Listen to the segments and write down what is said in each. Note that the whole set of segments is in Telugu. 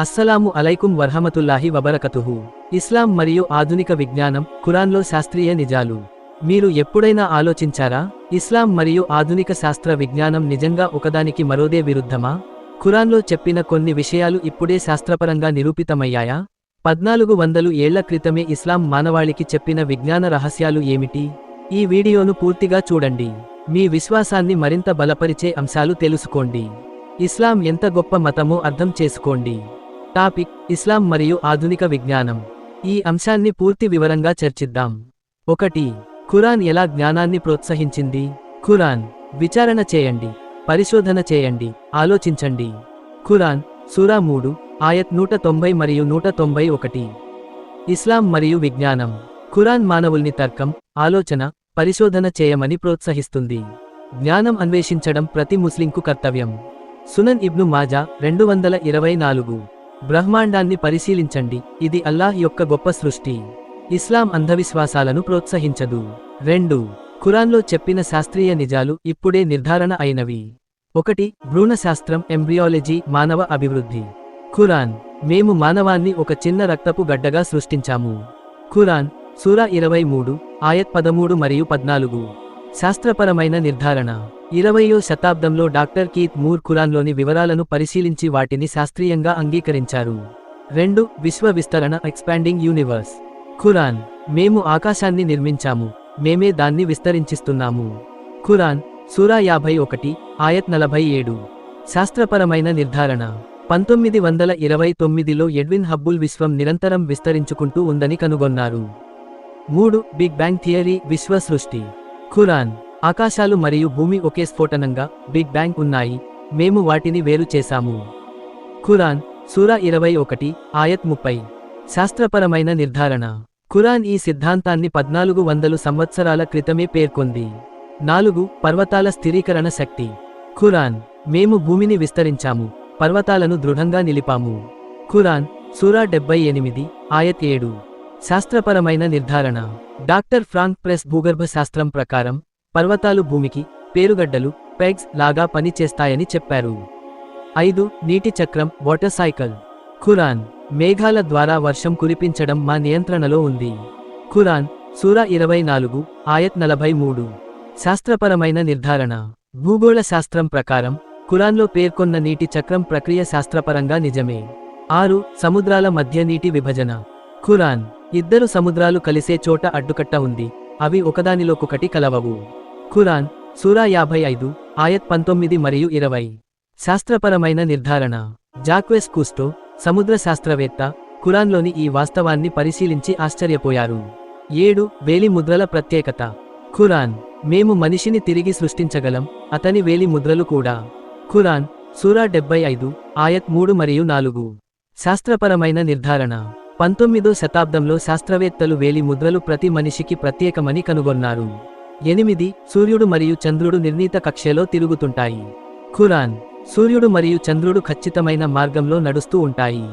అస్సలాము అలైకుం వర్హమతుల్లాహి వబరకతుహు. ఇస్లాం మరియు ఆధునిక విజ్ఞానం ఖురాన్లో శాస్త్రీయ నిజాలు. మీరు ఎప్పుడైనా ఆలోచించారా? ఇస్లాం మరియు ఆధునిక శాస్త్ర విజ్ఞానం నిజంగా ఒకదానికి మరోదే విరుద్ధమా? ఖురాన్లో చెప్పిన కొన్ని విషయాలు ఇప్పుడే శాస్త్రపరంగా నిరూపితమయ్యాయా? పద్నాలుగు వందలు ఏళ్ళ క్రితమే ఇస్లాం మానవాళికి చెప్పిన విజ్ఞాన రహస్యాలు ఏమిటి? ఈ వీడియోను పూర్తిగా చూడండి. మీ విశ్వాసాన్ని మరింత బలపరిచే అంశాలు తెలుసుకోండి. ఇస్లాం ఎంత గొప్ప మతమో అర్థం చేసుకోండి. టాపిక్ ఇస్లాం మరియు ఆధునిక విజ్ఞానం. ఈ అంశాన్ని పూర్తి వివరంగా చర్చిద్దాం. ఒకటి ఖురాన్ ఎలా జ్ఞానాన్ని ప్రోత్సహించింది? ఖురాన్ విచారణ చేయండి పరిశోధన చేయండి ఆలోచించండి. ఖురాన్ సూరా మూడు ఆయత్ నూట తొంభై మరియు నూట తొంభై ఒకటి. ఇస్లాం మరియు విజ్ఞానం. ఖురాన్ మానవుల్ని తర్కం ఆలోచన పరిశోధన చేయమని ప్రోత్సహిస్తుంది. జ్ఞానం అన్వేషించడం ప్రతి ముస్లింకు కర్తవ్యం. సునన్ ఇబ్ను మాజా రెండు వందల ఇరవై నాలుగు. బ్రహ్మాండాన్ని పరిశీలించండి. ఇది అల్లాహ్ యొక్క గొప్ప సృష్టి. ఇస్లాం అంధవిశ్వాసాలను ప్రోత్సహించదు. రెండు ఖురాన్లో చెప్పిన శాస్త్రీయ నిజాలు ఇప్పుడే నిర్ధారణ అయినవి. ఒకటి భ్రూణశాస్త్రం ఎంబ్రియాలజీ మానవ అభివృద్ధి. ఖురాన్ మేము మానవాన్ని ఒక చిన్న రక్తపు గడ్డగా సృష్టించాము. ఖురాన్ సూరా ఇరవై మూడు ఆయత్ పదమూడు మరియు పద్నాలుగు. శాస్త్రపరమైన నిర్ధారణ. ఇరవయో శతాబ్దంలో డాక్టర్ కీత్ మూర్ ఖురాన్లోని వివరాలను పరిశీలించి వాటిని శాస్త్రీయంగా అంగీకరించారు. రెండు విశ్వ విస్తరణ ఎక్స్పాండింగ్ యూనివర్స్ ఖురాన్ మేము ఆకాశాన్ని నిర్మించాము మేమే దాన్ని విస్తరించిస్తున్నాము. ఖురాన్ సూరా యాభై ఒకటి ఆయత్ నలభై ఏడు. శాస్త్రపరమైన నిర్ధారణ. పంతొమ్మిది వందల ఇరవై తొమ్మిదిలో ఎడ్విన్ హబ్బుల్ విశ్వం నిరంతరం విస్తరించుకుంటూ ఉందని కనుగొన్నారు. మూడు బిగ్ బ్యాంగ్ థియరీ విశ్వ సృష్టి. ఖురాన్ ఆకాశాలు మరియు భూమి ఒకే స్ఫోటనంగా బిగ్ బ్యాంగ్ ఉన్నాయి. మేము వాటిని వేరు చేశాము. ఖురాన్ సూరా ఇరవై ఒకటి ఆయత్ ముప్పై. శాస్త్రపరమైన నిర్ధారణ. ఖురాన్ ఈ సిద్ధాంతాన్ని పద్నాలుగు వందలు సంవత్సరాల క్రితమే పేర్కొంది. నాలుగు పర్వతాల స్థిరీకరణ శక్తి. ఖురాన్ మేము భూమిని విస్తరించాము పర్వతాలను దృఢంగా నిలిపాము. ఖురాన్ సూరా డెబ్బై ఎనిమిది ఆయత్ ఏడు. శాస్త్రపరమైన నిర్ధారణ. డాక్టర్ ఫ్రాంక్ ప్రెస్ భూగర్భ శాస్త్రం ప్రకారం పర్వతాలు భూమికి పేరుగడ్డలు పెగ్స్ లాగా పనిచేస్తాయని చెప్పారు. ఐదు నీటి చక్రం వాటర్ సైకిల్. ఖురాన్ మేఘాల ద్వారా వర్షం కురిపించడం మా నియంత్రణలో ఉంది. ఖురాన్ సూరా ఇరవై నాలుగు ఆయత్ నలభై మూడు. శాస్త్రపరమైన నిర్ధారణ. భూగోళ శాస్త్రం ప్రకారం ఖురాన్లో పేర్కొన్న నీటి చక్రం ప్రక్రియ శాస్త్రపరంగా నిజమే. ఆరు సముద్రాల మధ్య నీటి విభజన. ఖురాన్ ఇద్దరు సముద్రాలు కలిసే చోట అడ్డుకట్ట ఉంది. అవి ఒకదానిలోకొకటి కలవవు. ఖురాన్ సూరా యాభై ఐదు ఆయత్ పంతొమ్మిది మరియు ఇరవై. శాస్త్రపరమైన నిర్ధారణ. జాక్వెస్ కుస్టో సముద్ర శాస్త్రవేత్త ఖురాన్లోని ఈ వాస్తవాన్ని పరిశీలించి ఆశ్చర్యపోయారు. ఏడు వేలి ముద్రల ప్రత్యేకత. ఖురాన్ మేము మనిషిని తిరిగి సృష్టించగలం అతని వేలి ముద్రలు కూడా. ఖురాన్ సూరా డెబ్బై ఐదు ఆయత్ మూడు మరియు నాలుగు. శాస్త్రపరమైన నిర్ధారణ. పంతొమ్మిదో శతాబ్దంలో శాస్త్రవేత్తలు వేలి ముద్రలు ప్రతి మనిషికి ప్రత్యేకమని కనుగొన్నారు. ఎనిమిది సూర్యుడు మరియు చంద్రుడు నిర్ణీత కక్షలో తిరుగుతుంటాయి. ఖురాన్ సూర్యుడు మరియు చంద్రుడు ఖచ్చితమైన మార్గంలో నడుస్తూ ఉంటాయి.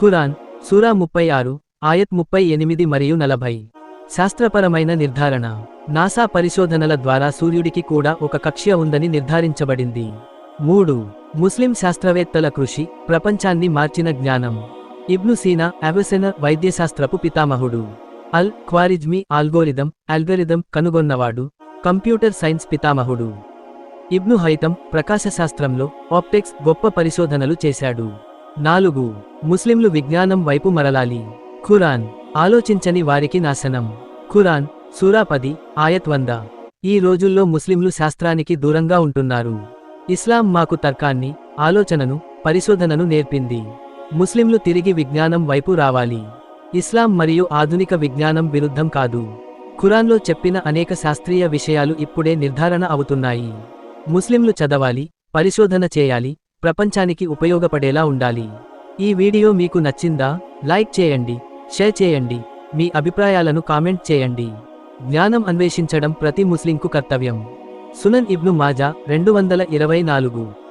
ఖురాన్ సూరా ముప్పై ఆరు ఆయత్ ముప్పై ఎనిమిది మరియు నలభై. శాస్త్రపరమైన నిర్ధారణ. నాసా పరిశోధనల ద్వారా సూర్యుడికి కూడా ఒక కక్ష్య ఉందని నిర్ధారించబడింది. మూడు ముస్లిం శాస్త్రవేత్తల కృషి ప్రపంచాన్ని మార్చిన జ్ఞానం. ఇబ్ను సీనా అవెసెన వైద్యశాస్త్రపు పితామహుడు. అల్ క్వారిజ్మీ ఆల్గోరిథం అల్గరిథం కనుగొన్నవాడు కంప్యూటర్ సైన్స్ పితామహుడు. ఇబ్ను హైతం ప్రకాశశాస్త్రంలో ఆప్టిక్స్ గొప్ప పరిశోధనలు చేశాడు. నాలుగు ముస్లింలు విజ్ఞానం వైపు మరలాలి. ఖురాన్ ఆలోచించని వారికి నాశనం. ఖురాన్ సూరాపది ఆయత్ వంద. ఈ రోజుల్లో ముస్లింలు శాస్త్రానికి దూరంగా ఉంటున్నారు. ఇస్లాం మాకు తర్కాన్ని ఆలోచనను పరిశోధనను నేర్పింది. ముస్లింలు తిరిగి విజ్ఞానం వైపు రావాలి. ఇస్లాం మరియు ఆధునిక విజ్ఞానం విరుద్ధం కాదు. ఖురాన్లో చెప్పిన అనేక శాస్త్రీయ విషయాలు ఇప్పుడే నిర్ధారణ అవుతున్నాయి. ముస్లింలు చదవాలి పరిశోధన చేయాలి ప్రపంచానికి ఉపయోగపడేలా ఉండాలి. ఈ వీడియో మీకు నచ్చిందా? లైక్ చేయండి షేర్ చేయండి మీ అభిప్రాయాలను కామెంట్ చేయండి. జ్ఞానం అన్వేషించడం ప్రతి ముస్లింకు కర్తవ్యం. సునన్ ఇబ్ను మాజా రెండు వందల ఇరవై నాలుగు.